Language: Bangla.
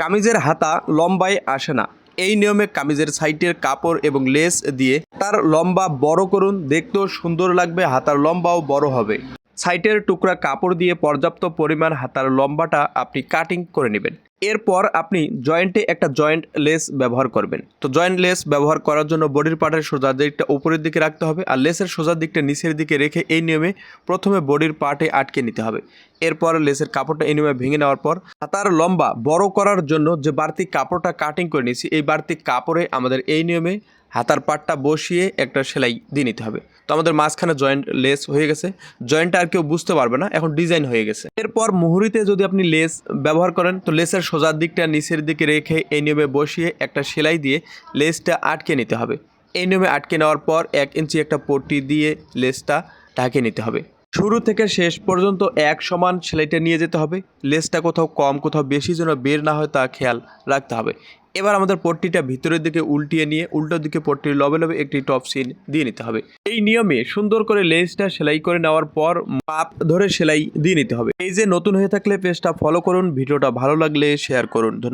কামিজের হাতা লম্বায় আসে না। এই নিয়মে কামিজের সাইটের কাপড় এবং লেস দিয়ে তার লম্বা বড় করুন। দেখতেও সুন্দর লাগবে, হাতার লম্বাও বড় হবে। সাইটের টুকরা কাপড় দিয়ে পর্যাপ্ত পরিমাণ হাতার লম্বাটা আপনি কাটিং করে নেবেন। এরপর আপনি জয়েন্টে একটা জয়েন্ট লেস ব্যবহার করবেন। তো জয়েন্ট লেস ব্যবহার করার জন্য বডির পার্টের সোজা দিকটা উপরের দিকে রাখতে হবে আর লেসের সোজা দিকটা নিচের দিকে রেখে এই নিয়মে প্রথমে বডির পার্টে আটকে নিতে হবে। এরপর লেসের কাপড়টা এই নিয়মে ভেঙে নেওয়ার পর হাতার লম্বা বড় করার জন্য যে বাড়তি কাপড়টা কাটিং করে নিয়েছি, এই বাড়তি কাপড়ে আমাদের এই নিয়মে হাতার পাটটা বসিয়ে একটা সেলাই দিয়ে নিতে হবে। তো আমাদের মাঝখানে জয়েন্ট লেস হয়ে গেছে। জয়েন্টটা আর কেউ বুঝতে পারবে না, এখন ডিজাইন হয়ে গেছে। এরপর মুহুরিতে যদি আপনি লেস ব্যবহার করেন, তো লেসের সোজার দিকটা নিচের দিকে রেখে এই নিয়মে বসিয়ে একটা সেলাই দিয়ে লেসটা আটকে নিতে হবে। এই নিয়মে আটকে নেওয়ার পর এক ইঞ্চি একটা পট্টি দিয়ে লেসটা ঢাকে নিতে হবে। শুরু থেকে শেষ পর্যন্ত এক সমান সেলাইটা নিয়ে যেতে হবে। লেসটা কোথাও কম, কোথাও বেশি যেন বের না হয় তা খেয়াল রাখতে হবে। এবার আমাদের পট্টিটা ভিতরের দিকে উল্টিয়ে নিয়ে উল্টো দিকে পট্টির লবে লবে একটি টপ সিন দিয়ে নিতে হবে। এই নিয়মে সুন্দর করে লেসটা সেলাই করে নেওয়ার পর মাপ ধরে সেলাই দিয়ে নিতে হবে। এই যে নতুন হয়ে থাকলে পেজটা ফলো করুন, ভিডিওটা ভালো লাগলে শেয়ার করুন। ধন্যবাদ।